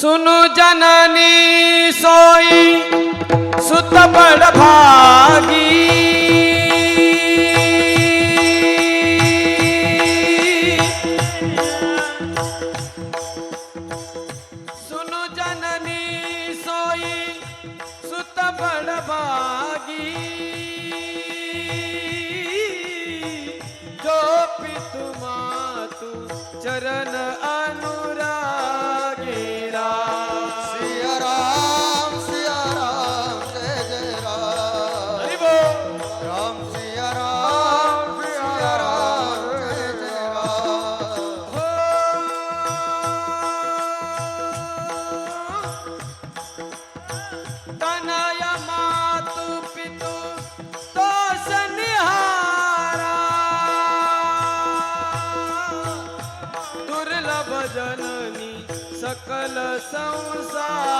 सुनु जननी सोई सुत बड़ भागी। सुनु जननी सोई सुत बड़ भागी। जो पितु मातु चरण अनुरागीरा जननी सकल संसारा